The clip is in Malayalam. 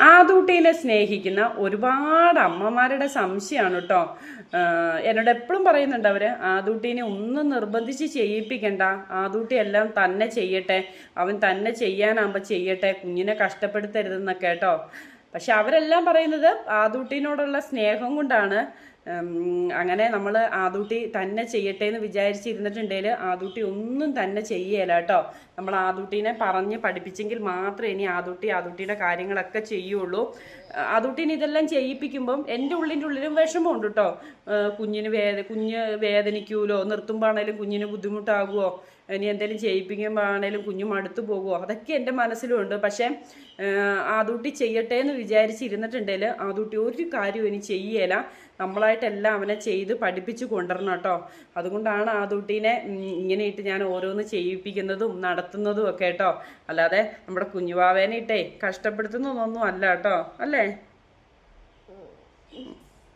ആദൂട്ടീനെ സ്നേഹിക്കുന്ന ഒരുപാട് അമ്മമാരുടെ സംശയമാണ് കേട്ടോ. എന്നോട് എപ്പോഴും പറയുന്നുണ്ട് അവർ ആദൂട്ടീനെ ഒന്നും നിർബന്ധിച്ച് ചെയ്യിപ്പിക്കണ്ട. ആദൂട്ടി എല്ലാം തന്നെ ചെയ്യട്ടെ. അവൻ തന്നെ ചെയ്യാനാകുമ്പോൾ ചെയ്യട്ടെ. കുഞ്ഞിനെ കഷ്ടപ്പെടുത്തരുതെന്നൊക്കെ കേട്ടോ. പക്ഷെ അവരെല്ലാം പറയുന്നത് ആദൂട്ടീനോടുള്ള സ്നേഹം കൊണ്ടാണ്. അങ്ങനെ നമ്മൾ ആദൂട്ടി തന്നെ ചെയ്യട്ടെ എന്ന് വിചാരിച്ചിരുന്നിട്ടുണ്ടെങ്കിൽ ആദൂട്ടി ഒന്നും തന്നെ ചെയ്യല കേട്ടോ നമ്മൾ ആദൂട്ടീനെ പറഞ്ഞ് പഠിപ്പിച്ചെങ്കിൽ മാത്രമേ ഇനി ആദൂട്ടി ആദൂട്ടിയുടെ കാര്യങ്ങളൊക്കെ ചെയ്യുള്ളൂ. ആദൂട്ടീനെ ഇതെല്ലാം ചെയ്യിപ്പിക്കുമ്പം എന്റെ ഉള്ളിന്റെ ഉള്ളിലും വിഷമമുണ്ട് കേട്ടോ കുഞ്ഞിന് വേദ കുഞ്ഞ് വേദനിക്കൂലോ? നിർത്തുമ്പോഴാണേലും കുഞ്ഞിന് ബുദ്ധിമുട്ടാകുമോ ഇനി എന്തെങ്കിലും ചെയ്യിപ്പിക്കുമ്പോഴാണേലും കുഞ്ഞു മടുത്തു പോകുമോ അതൊക്കെ എന്റെ മനസ്സിലുണ്ട് പക്ഷേ ആദൂട്ടി ചെയ്യട്ടെ എന്ന് വിചാരിച്ചിരുന്നിട്ടുണ്ടെങ്കിൽ ആദൂട്ടി ഒരു കാര്യവും ഇനി ചെയ്യേല. നമ്മളായിട്ടെല്ലാം അവനെ ചെയ്ത് പഠിപ്പിച്ച് കൊണ്ടുവരണം കേട്ടോ. അതുകൊണ്ടാണ് ആ കുട്ടീനെ ഇങ്ങനെ ഇട്ട് ഞാൻ ഓരോന്ന് ചെയ്യിപ്പിക്കുന്നതും നടത്തുന്നതും ഒക്കെ കേട്ടോ. അല്ലാതെ നമ്മുടെ കുഞ്ഞുവാവേനെ ഇട്ടേ കഷ്ടപ്പെടുത്തുന്നതൊന്നും അല്ല കേട്ടോ. അല്ലേ?